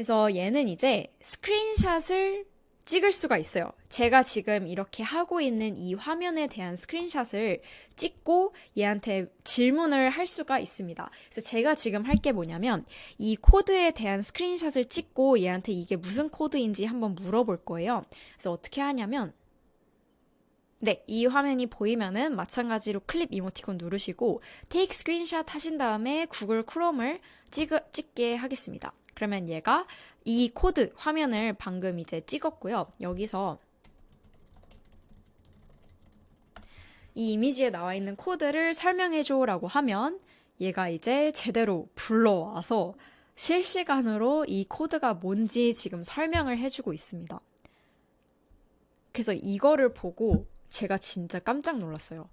그래서 얘는 이제 스크린샷을 찍을 수가 있어요. 제가 지금 이렇게 하고 있는 이 화면에 대한 스크린샷을 찍고 얘한테 질문을 할 수가 있습니다. 그래서 제가 지금 할 게 뭐냐면 이 코드에 대한 스크린샷을 찍고 얘한테 이게 무슨 코드인지 한번 물어볼 거예요. 그래서 어떻게 하냐면 네, 이 화면이 보이면은 마찬가지로 클립 이모티콘 누르시고 take screenshot 하신 다음에 구글 크롬을 찍, 찍게 하겠습니다. 그러면 얘가 이 코드 화면을 방금 이제 찍었고요. 여기서 이 이미지에 나와 있는 코드를 설명해줘라고 하면 얘가 이제 제대로 불러와서 실시간으로 이 코드가 뭔지 지금 설명을 해주고 있습니다. 그래서 이거를 보고 제가 진짜 깜짝 놀랐어요.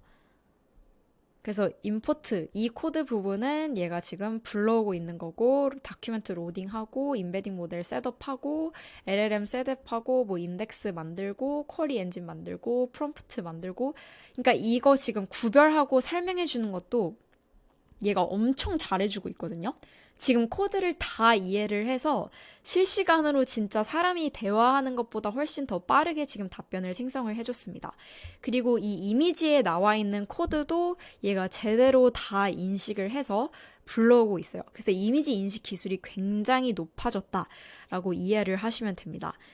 그래서 임포트 이 코드 부분은 얘가 지금 불러오고 있는 거고 다큐멘트 로딩하고 인베딩 모델 셋업하고 LLM 셋업하고 뭐 인덱스 만들고 쿼리 엔진 만들고 프롬프트 만들고. 그러니까 이거 지금 구별하고 설명해 주는 것도 얘가 엄청 잘해주고 있거든요. 지금 코드를 다 이해를 해서 실시간으로 진짜 사람이 대화하는 것보다 훨씬 더 빠르게 지금 답변을 생성을 해줬습니다. 그리고 이 이미지에 나와 있는 코드도 얘가 제대로 다 인식을 해서 불러오고 있어요. 그래서 이미지 인식 기술이 굉장히 높아졌다라고 이해를 하시면 됩니다.